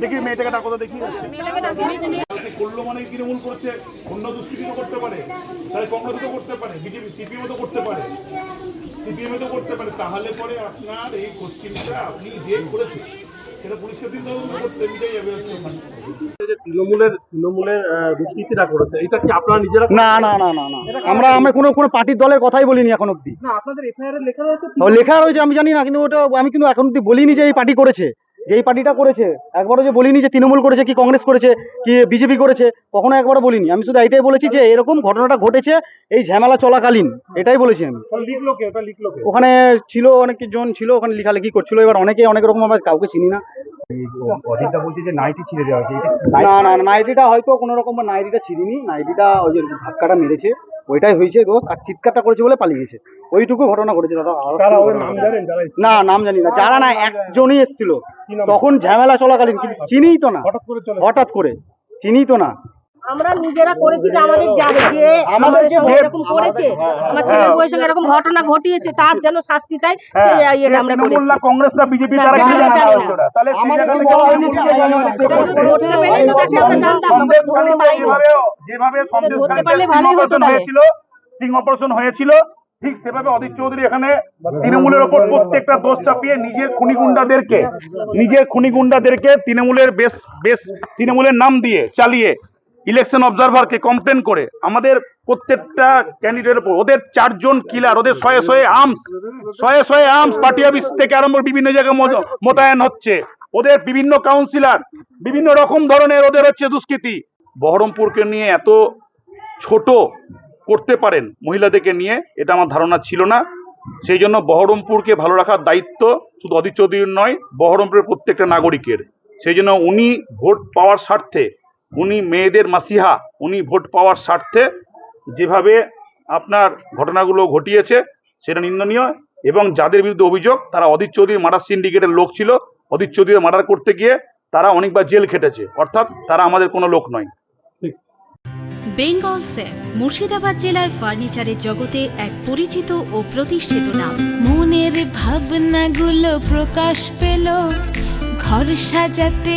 দেখি মেয়েটাকে ডাকো তো দেখি। করল মানে তৃণমূল করছে অন্য দুষ্কৃতি করতে পারে। তাহলে কংগ্রেস তো করতে পারে বিজেপি সিপিএম তো করতে পারে। সিপিএম তো করতে পারে তাহলে পরে আপনার এই কোশ্চিনটা আপনি যে করেছেন সেটা পুলিশকে দিন করতে মিটে যাবে হচ্ছে ওখানে। যে তৃণমূলের তৃণমূলের আহ, করেছে এটা কি আপনারা নিজেরা না না না না না। আমরা আমরা কোনো কোনো পার্টির দলের কথাই বলিনি এখন অব্দি না আপনাদের এফআইআর লেখা রয়েছে ও লেখা রয়েছে আমি জানি না কিন্তু ওটা আমি কিন্তু এখন অব্দি বলিনি যে এই পার্টি করেছে। যে এই পার্টিটা করেছে একবারও যে বলিনি যে তৃণমূল করেছে কি কংগ্রেস করেছে কি বিজেপি করেছে কখনো একবারও বলিনি। আমি শুধু এটাই বলেছি যে এরকম ঘটনাটা ঘটেছে এই ঝামেলা চলাকালীন এটাই বলেছি আমি। ওখানে ছিল অনেক জন ছিল ওখানে লেখালেখি করছিল এবার অনেকে অনেক রকম আমরা কাউকে চিনি না। না না নাইটিটা হয়তো কোনো রকম বা নাইটিটা ছিঁড়িনি নাইটিটা ওই যে ধাক্কাটা মেরেছে। ওইটাই হয়েছে দোষ আর চিৎকারটা করেছে বলে পালিয়ে গেছে। ওইটুকু ঘটনা ঘটেছে দাদা না নাম জানি না যারা না একজনই এসেছিল। তখন ঝামেলা চলাকালীন কিন্তু চিনিই তো না। হঠাৎ করে চলে হঠাৎ করে চিনিই তো না। আমরা নিজেরা করেছি যে আমাদের যে আমাদের সঙ্গে এরকম করেছে আমার ছেলের বউয়ের সঙ্গে এরকম ঘটনা ঘটিয়েছে তার যেন শাস্তি চাই সেই আমরা করেছি না কংগ্রেস না বিজেপি তারা কি জানা? তাহলে আমাদের বলা হয়নি যে জানা জানি না, হয়েছে। সেটা ধরতে পেরেই তো তাকে আমরা জানতাম পাইনি। যেভাবে- যেভাবে সন্দেশ হয়েছিল অপারেশন হয়েছিল ঠিক সেভাবে অদিত চৌধুরী এখানে তৃণমূলের ওপর প্রত্যেকটা দোষ চাপিয়ে নিজের খুনি গুন্ডাদেরকে নিজের খুনি গুন্ডাদেরকে তৃণমূলের বেশ বেশ তৃণমূলের নাম দিয়ে চালিয়ে ইলেকশন অবজারভারকে কমপ্লেন করে, আমাদের প্রত্যেকটা ক্যান্ডিডেটের উপর, ওদের চারজন কিলার ওদের শয়ে শয়ে আর্মস শয়ে শয়ে আর্মস পার্টি অফিস থেকে আরম্ভ বিভিন্ন জায়গায় মোতায়েন হচ্ছে। ওদের বিভিন্ন কাউন্সিলার বিভিন্ন রকম ধরনের ওদের হচ্ছে দুষ্কৃতি। বহরমপুরকে নিয়ে এত ছোট করতে পারেন মহিলাদেরকে নিয়ে, এটা আমার ধারণা ছিল না। সেই জন্য বহরমপুরকে ভালো রাখার দায়িত্ব শুধু অদিত চৌধুরীর নয়, বহরমপুরের প্রত্যেকটা নাগরিকের। সেই জন্য উনি ভোট পাওয়ার স্বার্থে উনি মেয়েদের মাসিহা, উনি ভোট পাওয়ার স্বার্থে যেভাবে আপনার ঘটনাগুলো ঘটিয়েছে, সেটা নিন্দনীয় এবং যাদের বিরুদ্ধে অভিযোগ, তারা অদিত চৌধুরী মার্ডার সিন্ডিকেটের লোক ছিল অদিত চৌধুরী মার্ডার করতে গিয়ে তারা অনেকবার জেল খেটেছে, অর্থাৎ তারা আমাদের কোনো লোক নয়। বেঙ্গল সেফ মুর্শিদাবাদ জেলায় ফার্নিচারের জগতে এক পরিচিত ও প্রতিষ্ঠিত নাম। মনের ভাবনাগুলো প্রকাশ পেল, ঘর সাজাতে